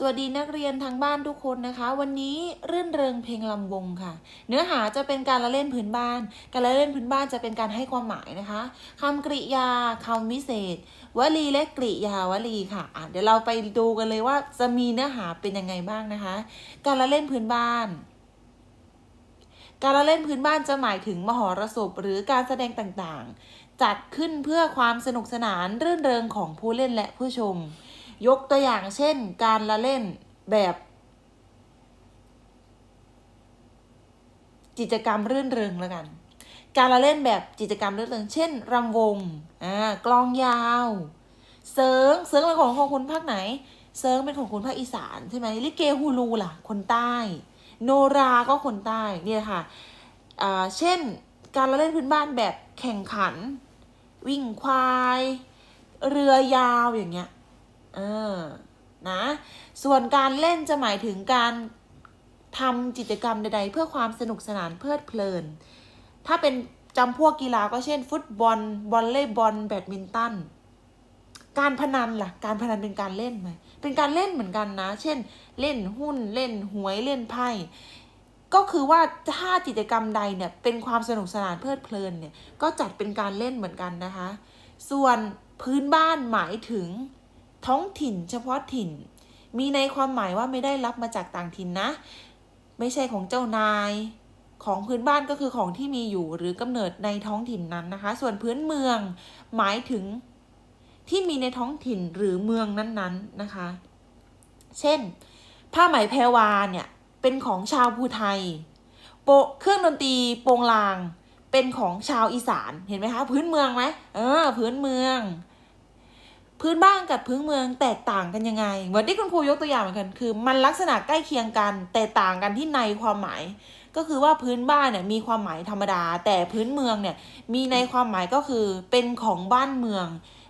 สวัสดีนักเรียนทางบ้านทุกคนนะคะ วันนี้รื่นเริงเพลงลำวงค่ะ เนื้อหาจะเป็นการละเล่นพื้นบ้าน การละเล่นพื้นบ้านจะเป็นการให้ความหมายนะคะคำกริยาคำวิเศษ วลีและกริยาวลีค่ะะเดี๋ยวเราไปดูกันเลยว่าจะมีเนื้อหาเป็นยังไงบ้างนะคะ การละเล่นพื้นบ้านการละเล่นพื้นบ้านจะหมายถึงมหรสพหรือการแสดงต่างๆ จัดขึ้นเพื่อความสนุกสนานรื่นเริงของผู้เล่นและผู้ชม ยกตัวอย่างเช่น การละเล่นแบบ กิจกรรมรื่นเริงแล้วกัน การละเล่นแบบกิจกรรมรื่นเริง เช่นรำวงอ่ากลองยาวเซิงเซิงเป็นของของคนภาคไหนเซิงเป็นของคนภาคอีสานใช่ไหมลิเกฮูลูล่ะ คนใต้ โนราก็คนใต้เนี่ยค่ะอ่าเช่นการละเล่นพื้นบ้านแบบแข่งขัน วิ่งควาย เรือยาวอย่างเงี้ย เออนะส่วนการเล่นจะหมายถึงการทำกิจกรรมใด ๆ เพื่อความสนุกสนานเพลิดเพลิน ถ้าเป็นจำพวกกีฬาก็เช่น ฟุตบอลบอลเล่บอลแบดมินตันการพนันล่ะ การพนันเป็นการเล่นไหม เป็นการเล่นเหมือนกันนะ เช่น เล่นหุ้นเล่นหวยเล่นไพ่ ก็คือว่าถ้ากิจกรรมใดเนี่ยเป็นความสนุกสนานเพลิดเพลินเนี่ยก็จัดเป็นการเล่นเหมือนกันนะคะ ส่วนพื้นบ้านหมายถึง ท้องถิ่นเฉพาะถิ่น มีในความหมายว่าไม่ได้รับมาจากต่างถิ่นนะ ไม่ใช่ของเจ้านาย ของพื้นบ้านก็คือของที่มีอยู่หรือกำเนิดในท้องถิ่นนั้นนะคะ ส่วนพื้นเมืองหมายถึงที่มีในท้องถิ่นหรือเมืองนั้นๆนะคะ เช่น ผ้าไหมแพรวาเนี่ยเป็นของชาวภูไทยโปเครื่องดนตรีโปงลาง เป็นของชาวอีสาน เห็นไหมคะ พื้นเมืองไหมเออ พื้นเมือง พื้นบ้านกับพื้นเมืองแตกต่างกันยังไงเหมือนที่คุณครูยกตัวอย่างเหมือนกันคือ มันลักษณะใกล้เคียงกัน แต่ต่างกันที่ในความหมาย ก็คือว่าพื้นบ้านเนี่ยมีความหมายธรรมดา แต่พื้นเมืองเนี่ยมีในความหมายก็คือเป็นของบ้านเมือง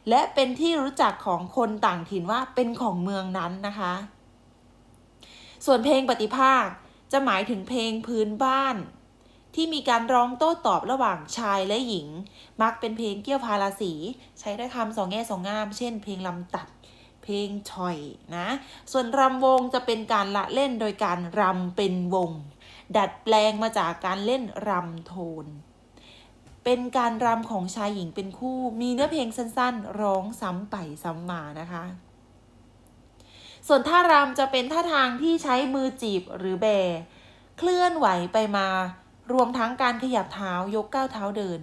และเป็นที่รู้จักของคนต่างถิ่นว่าเป็นของเมืองนั้นนะคะ ส่วนเพลงปฏิภาคจะหมายถึงเพลงพื้นบ้าน ที่มีการร้องโต้ตอบระหว่างชายและหญิง มักเป็นเพลงเกี่ยวพาราสี ใช้ได้คำสองแง่สองงาม เช่น เพลงลำตัด เพลงฉ่อยนะ ส่วนรำวงจะเป็นการละเล่นโดยการรำเป็นวง ดัดแปลงมาจากการเล่นรำโทน เป็นการรำของชายหญิงเป็นคู่ มีเนื้อเพลงสั้นๆ ร้องซ้ำไปซ้ำมานะคะส่วนท่ารำจะเป็นท่าทางที่ใช้มือจีบหรือแบ เคลื่อนไหวไปมา รวมทั้งการขยับเท้ายกก้าวเท้าเดิน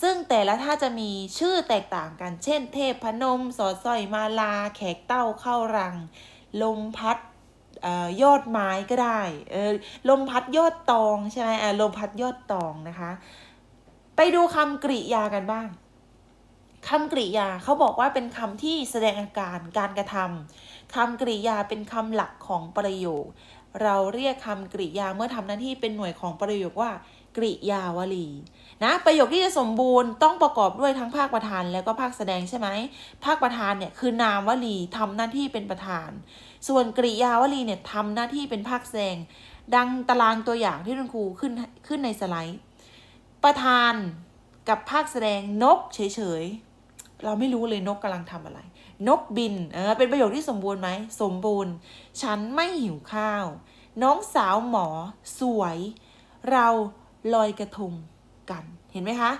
ซึ่งแต่ละท่าจะมีชื่อแตกต่างกัน เช่น เทพพนม สอดสร้อยมาลา แขกเต้าเข้ารัง ลมพัดออยอดไม้ก็ได้ออลมพัดยอดตองใช่ไหมอ่าลมพัดยอดตองนะคะ ไปดูคำกริยากันบ้างคำกริยาเขาบอกว่าเป็นคำที่แสดงอาการการกระทำคำกริยาเป็นคำหลักของประโยค เราเรียกคำกริยาเมื่อทำหน้าที่เป็นหน่วยของประโยคว่ากริยาวลีนะประโยคที่จะสมบูรณ์ต้องประกอบด้วยทั้งภาคประธานแล้วก็ภาคแสดงใช่ไหมภาคประธานเนี่ยคือนามวลีทำหน้าที่เป็นประธาน ส่วนกริยาวลีเนี่ยทำหน้าที่เป็นภาคแสดง ดังตารางตัวอย่างที่คุณครูขึ้นขึ้นในสไลด์ ประธานกับภาคแสดงนกเฉยๆเราไม่รู้เลยนกกำลังทำอะไร นกบินเออเป็นประโยคที่สมบูรณ์ไหม สมบูรณ์ ฉันไม่หิวข้าว น้องสาวหมอ สวย เราลอยกระทงกัน เห็นไหมคะ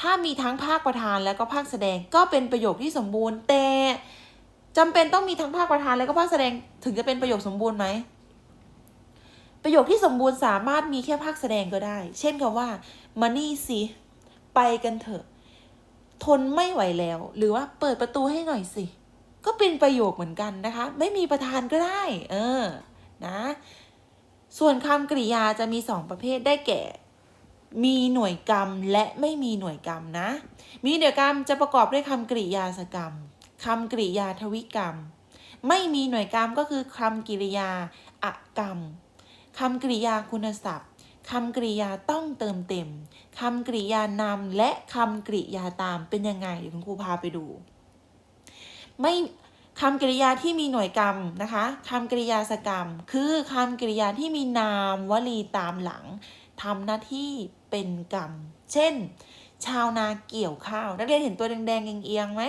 ถ้ามีทั้งภาคประธานแล้วก็ภาคแสดงก็เป็นประโยคที่สมบูรณ์ แต่จำเป็นต้องมีทั้งภาคประธานแล้วก็ภาคแสดงถึงจะเป็นประโยคสมบูรณ์ไหมประโยคที่สมบูรณ์สามารถมีแค่ภาคแสดงก็ได้ เช่นคำว่ามานี่สิไปกันเถอะ ทนไม่ไหวแล้ว หรือว่าเปิดประตูให้หน่อยสิ ก็เป็นประโยคเหมือนกันนะคะ ไม่มีประธานก็ได้ เออ นะ ส่วนคำกริยาจะมีสองประเภทได้แก่ มีหน่วยกรรมและไม่มีหน่วยกรรมนะ มีหน่วยกรรมจะประกอบด้วยคำกริยาสกรรมคำกริยาทวิกรรม ไม่มีหน่วยกรรมก็คือคำกริยาอกรรมคำกริยาคุณศัพท์คำกริยาต้องเติมเต็มคำกริยานำและคำกริยาตามเป็นยังไงเดี๋ยวคุณครูพาไปดู ไม่คำกริยาที่มีหน่วยกรรมนะคะคำกริยาสกรรม คือคำกริยาที่มีนามวลีตามหลังทำหน้าที่เป็นกรรม เช่น ชาวนาเกี่ยวข้าวนักเรียนเห็นตัวแดงๆเอียงๆไหม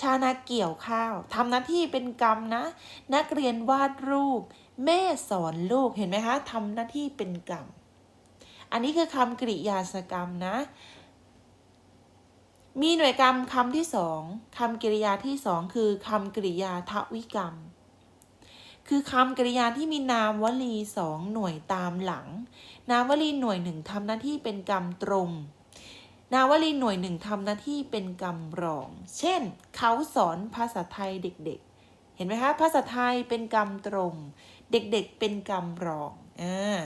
ชาวนาเกี่ยวข้าวทำหน้าที่เป็นกรรมนะ นักเรียนวาดรูป แม่สอนลูกเห็นไหมคะทำหน้าที่เป็นกรรม อันนี้คือคำกริยาสกรรมนะ มีหน่วยกรรมคำที่สองคำกริยาที่สองคือคำกริยาทวิกรรม คือคำกริยาที่มีนามวลีสองหน่วยตามหลัง นามวลีหน่วยหนึ่งทำหน้าที่เป็นกรรมตรง นามวลีหน่วยหนึ่งทำหน้าที่เป็นกรรมรอง เช่น เขาสอนภาษาไทยเด็กๆ เห็นไหมคะภาษาไทยเป็นกรรมตรง เด็กๆเป็นกรรมรองอ่า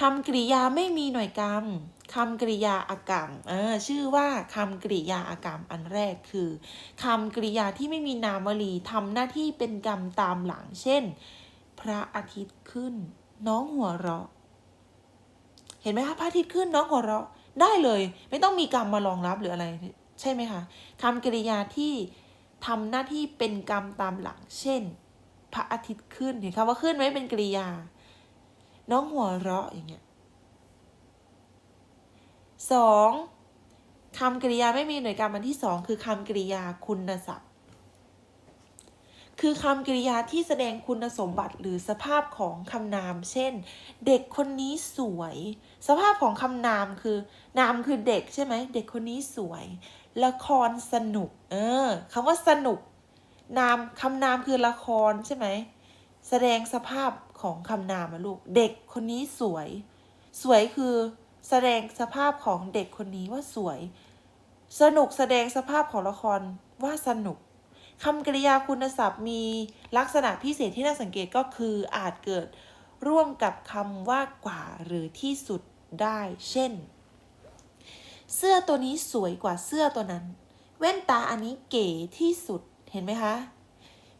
คำกริยาไม่มีหน่วยกรรม คำกริยาอากรรมเออชื่อว่าคำกริยาอากรรมอันแรกคือคำกริยาที่ไม่มีนามวลีทำหน้าที่เป็นกรรมตามหลัง เช่น พระอาทิตย์ขึ้น น้องหัวเราะ เห็นไหมคะพระอาทิตย์ขึ้นน้องหัวเราะได้เลย ไม่ต้องมีกรรมมารองรับหรืออะไร ใช่ไหมคะคำกริยาที่ทำหน้าที่เป็นกรรมตามหลัง เช่น พระอาทิตย์ขึ้นเห็นคำว่าขึ้นไหมเป็นกริยา น้องหัวเราะอย่างเงี้ย สองคำกริยาไม่มีหน่วยกรรมอันที่สองคือคำกริยาคุณศัพท์ คือคำกริยาที่แสดงคุณสมบัติหรือสภาพของคำนาม เช่น เด็กคนนี้สวย สภาพของคำนามคือ นามคือเด็กใช่ไหม เด็กคนนี้สวย ละครสนุก เออคำว่าสนุก นามคำนามคือละครใช่ไหม แสดงสภาพของคำนามอะลูก เด็กคนนี้สวย สวยคือ แสดงสภาพของเด็กคนนี้ว่าสวย สนุกแสดงสภาพของละครว่าสนุกคำกริยาคุณศัพท์มีลักษณะพิเศษที่น่าสังเกตก็คืออาจเกิดร่วมกับคำว่ากว่าหรือที่สุดได้ เช่น เสื้อตัวนี้สวยกว่าเสื้อตัวนั้น แว่นตาอันนี้เก๋ที่สุด เห็นไหมคะ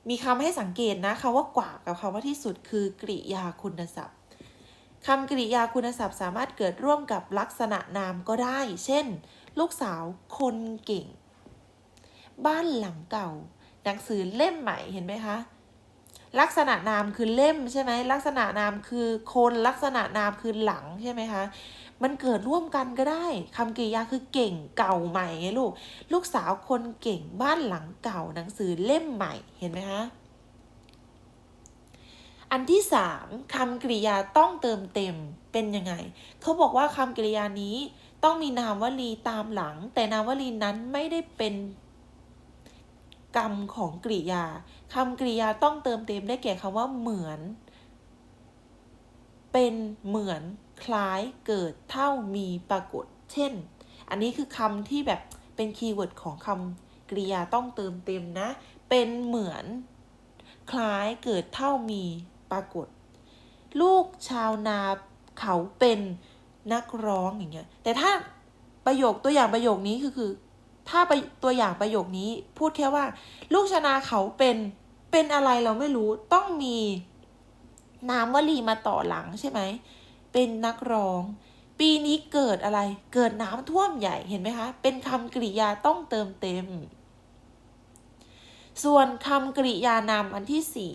มีคำให้สังเกตนะคำว่ากว่ากับคำว่าที่สุดคือกริยาคุณศัพท์ คำกริยาคุณศัพท์สามารถเกิดร่วมกับลักษณะนามก็ได้ เช่น ลูกสาวคนเก่ง บ้านหลังเก่า หนังสือเล่มใหม่เห็นไหมคะ ลักษณะนามคือเล่มใช่ไหมลักษณะนามคือคนลักษณะนามคือหลังใช่ไหมคะ มันเกิดร่วมกันก็ได้คำกริยาคือเก่งเก่าใหม่ไงลูก ลูกสาวคนเก่งบ้านหลังเก่า หนังสือเล่มใหม่เห็นไหมคะ อันที่สามคำกริยาต้องเติมเต็มเป็นยังไง เขาบอกว่าคำกริยานี้ต้องมีนามวลีตามหลัง แต่นามวลีนั้นไม่ได้เป็นกรรมของกริยาคำกริยาต้องเติมเต็มได้แก่คำว่าเหมือน เป็นเหมือนคล้ายเกิดเท่ามีปรากฏ เช่น อันนี้คือคำที่แบบเป็นคีย์เวิร์ดของคำกริยาต้องเติมเต็มนะ เป็นเหมือน คล้ายเกิดเท่ามี ปรากฏ ลูกชาวนาเขาเป็นนักร้องอย่างเงี้ย แต่ถ้าประโยคตัวอย่างประโยคนี้คือคือ ถ้าไปตัวอย่างประโยคนี้พูดแค่ว่า ลูกชาวนาเขาเป็นเป็นอะไรเราไม่รู้ต้องมีนามวลีมาต่อหลังใช่ไหม เป็นนักร้อง ปีนี้เกิดอะไร เกิดน้ำท่วมใหญ่เห็นไหมคะ เป็นคำกริยาต้องเติมเต็ม ส่วนคำกริยานามอันที่สี่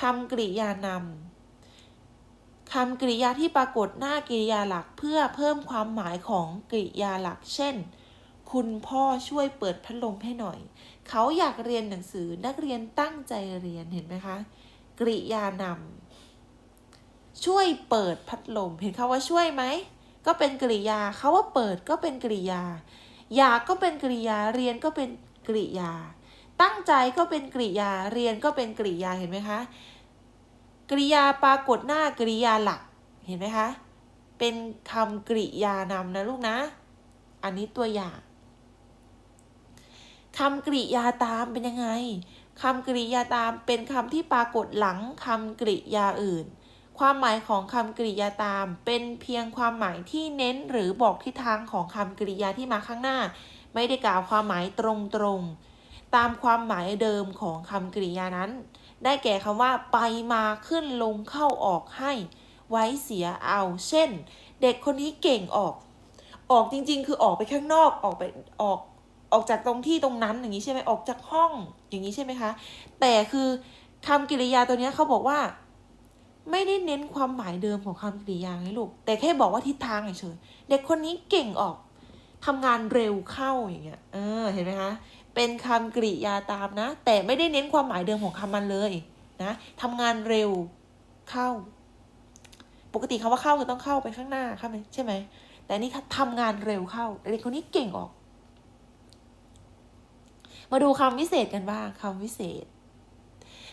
คำกริยานำคำกริยาที่ปรากฏหน้ากริยาหลักเพื่อเพิ่มความหมายของกริยาหลัก เช่น คุณพ่อช่วยเปิดพัดลมให้หน่อย เขาอยากเรียนหนังสือนักเรียนตั้งใจเรียนเห็นไหมคะ กริยานำช่วยเปิดพัดลม เห็นคาว่าช่วยไหมก็เป็นกริยาเขาว่าเปิดก็เป็นกริยา อยากก็เป็นกริยาเรียนก็เป็นกริยา ตั้งใจก็เป็นกริยา เรียนก็เป็นกริยา เห็นไหมคะ กริยาปรากฏหน้ากริยาหลัก เห็นไหมคะ เป็นคำกริยานำนะลูกนะ อันนี้ตัวอย่างคำกริยาตามเป็นยังไงคำกริยาตามเป็นคำที่ปรากฏหลังคำกริยาอื่น ความหมายของคำกริยาตาม เป็นเพียงความหมายที่เน้นหรือบอกทิศทางของคำกริยาที่มาข้างหน้า ไม่ได้กล่าวความหมายตรงๆ ตามความหมายเดิมของคำกริยานั้น ได้แก่คำว่า ไปมาขึ้นลงเข้าออกให้ ไว้เสียเอา เช่น เด็กคนนี้เก่งออก ออกจริง ๆ คือออกไปข้างนอกออกไปออกออกจากตรงที่ตรงนั้นอย่างนี้ใช่ไหมออกจากห้องอย่างนี้ใช่ไหมคะ แต่คือคำกริยาตัวนี้เขาบอกว่า ไม่ได้เน้นความหมายเดิมของคำกริยาไงลูกแต่แค่บอกว่าทิศทางเฉยเด็กคนนี้เก่งออกทำงานเร็วเข้าอย่างเงี้ยเออเห็นไหมคะ เป็นคำกริยาตามนะ แต่ไม่ได้เน้นความหมายเดิมของคำมันเลยนะทำงานเร็วเข้า ปกติคำว่าเข้าคือต้องเข้าไปข้างหน้าใช่ไหมใช่ไหมแต่นนี่ทำงานเร็วเข้าเด็กคนนี้เก่งออก มาดูคำวิเศษกันบ้างคำวิเศษ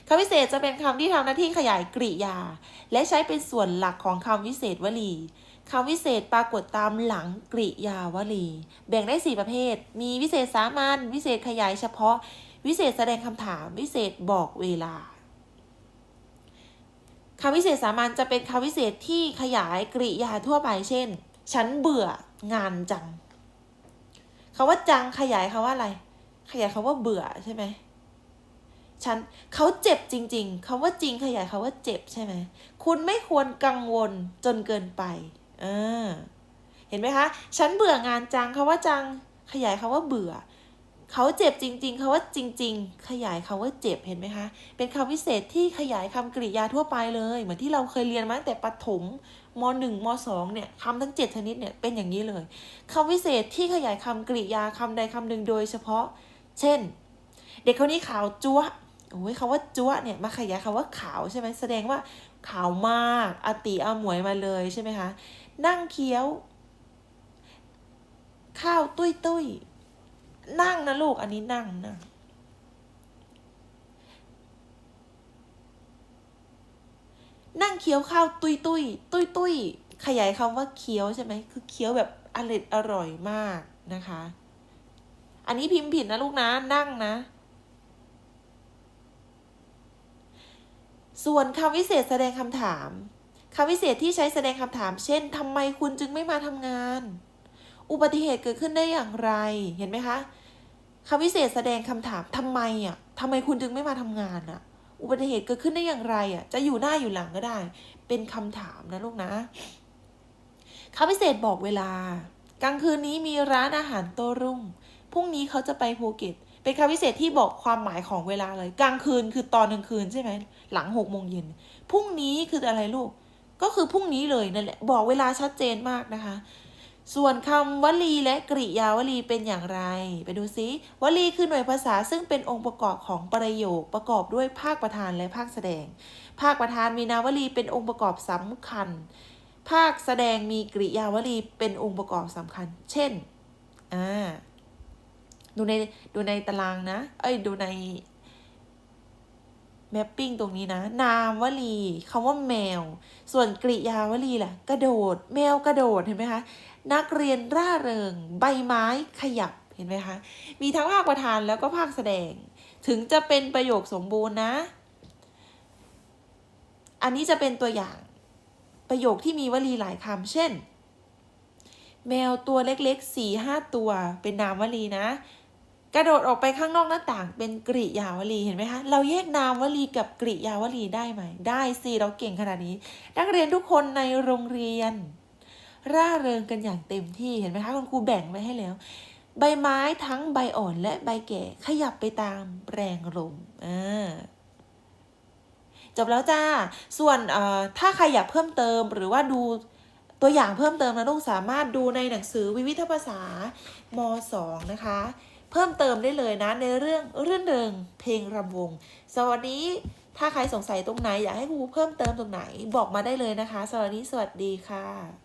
คำวิเศษจะเป็นคำที่ทำหน้าที่ขยายกริยา และใช้เป็นส่วนหลักของคำวิเศษวลี คำวิเศษปรากฏตามหลังกริยาวลี แบ่งได้ 4 ประเภท มีวิเศษสามัญวิเศษขยายเฉพาะ วิเศษแสดงคำถาม วิเศษบอกเวลาคำวิเศษสามัญจะเป็นคำวิเศษที่ขยายกริยาทั่วไปเช่น ฉันเบื่องานจังคาว่าจังขยายคาว่าอะไร ขยายคาว่าเบื่อใช่ไหมฉันเขาเจ็บจริง ๆคาว่าจริงขยายคาว่าเจ็บใช่ไหม คุณไม่ควรกังวลจนเกินไป ออเห็นไหมคะ ฉันเบื่องานจังคาว่าจัง ขยายคาว่าเบื่อ เขาเจ็บจริง ๆคาว่าจริง ๆ ขยายคาว่าเจ็บเห็นไหมคะ เป็นคำวิเศษที่ขยายคำกริยาทั่วไปเลย เหมือนที่เราเคยเรียนมาตั้งแต่ประถมมหนึ่งมสองเนี่ยคำทั้งเจ็ดชนิดเนี่ยเป็นอย่างนี้เลยคำวิเศษที่ขยายคำกริยาคำใดคำหนึ่งโดยเฉพาะ เช่น เด็กคนนี้ขาวจั๊วโอ้ยคำว่าจั๊วเนี่ยมาขยายคำว่าขาวใช่ไหมแสดงว่าขาวมากอติอาหมวยมาเลยใช่ไหมคะ นั่งเคี้ยว ข้าวตุ้ยตุ้ยนั่งนะลูก อันนี้นั่งนั่งนั่งเคี้ยวข้าวตุยตุยตุยตุยขยายคำว่าเคี้ยวใช่ไหมคือเคี้ยวแบบอร่อยอร่อยมากนะคะ อันนี้พิมพ์ผิดนะลูกนะนั่งนะ ส่วนคำวิเศษแสดงคำถาม คำวิเศษที่ใช้แสดงคำถาม เช่นทำไมคุณจึงไม่มาทำงาน อุบัติเหตุเกิดขึ้นได้อย่างไร เห็นไหมคะคำวิเศษแสดงคำถามทำไมอะทำไมคุณจึงไม่มาทำงานอะ อุบัติเหตุเกิดขึ้นได้อย่างไรอะ จะอยู่หน้าอยู่หลังก็ได้ เป็นคำถามนะลูกนะคำพิเศษบอกเวลา กลางคืนนี้มีร้านอาหารโตรุ่ง พรุ่งนี้เขาจะไปภูเก็ต เป็นคำพิเศษที่บอกความหมายของเวลาเลย กลางคืนคือตอนกลางคืนใช่ไหม หลังหกโมงเย็น พรุ่งนี้คืออะไรลูก ก็คือพรุ่งนี้เลยนั่นแหละบอกเวลาชัดเจนมากนะคะ ส่วนคำวลีและกริยาวลีเป็นอย่างไร ไปดูซิวลีคือหน่วยภาษาซึ่งเป็นองค์ประกอบของประโยคประกอบด้วยภาคประธานและภาคแสดง ภาคประธานมีนาวลีเป็นองค์ประกอบสำคัญ ภาคแสดงมีกริยาวลีเป็นองค์ประกอบสำคัญ เช่นอ่าดูในดูในตารางนะ เอ้ยดูใน แมปปิ้งตรงนี้นะ นามวลีคำว่าแมว ส่วนกริยาวลีแหละกระโดด แมวกระโดดเห็นไหมคะ นักเรียนร่าเริง ใบไม้ขยับเห็นไหมคะ มีทั้งภาคประธานแล้วก็ภาคแสดง ถึงจะเป็นประโยคสมบูรณ์นะ อันนี้จะเป็นตัวอย่างประโยคที่มีวลีหลายคำเช่น แมวตัวเล็กๆสี่ห้าตัว เป็นนามวลีนะ กระโดดออกไปข้างนอกหน้าต่างเป็นกริยาวลีเห็นไหมคะ เราแยกนามวลีกับกริยาวลีได้ไหม ได้สิเราเก่งขนาดนี้ นักเรียนทุกคนในโรงเรียน ร่าเริงกันอย่างเต็มที่เห็นไหมคะคุณครูแบ่งไว้ให้แล้ว ใบไม้ทั้งใบอ่อนและใบแก่ขยับไปตามแรงลมอ่าจบแล้วจ้า ส่วนถ้าใครอยากเพิ่มเติมหรือว่าดูตัวอย่างเพิ่มเติมนะลูกสามารถดูในหนังสือวิวิธภาษาม 2 นะคะ เพิ่มเติมได้เลยนะในเรื่องเรื่องเริงเพลงรำวงสวัสดีถ้าใครสงสัยตรงไหนอยากให้ครูเพิ่มเติมตรงไหนบอกมาได้เลยนะคะสวัสดีสวัสดีค่ะ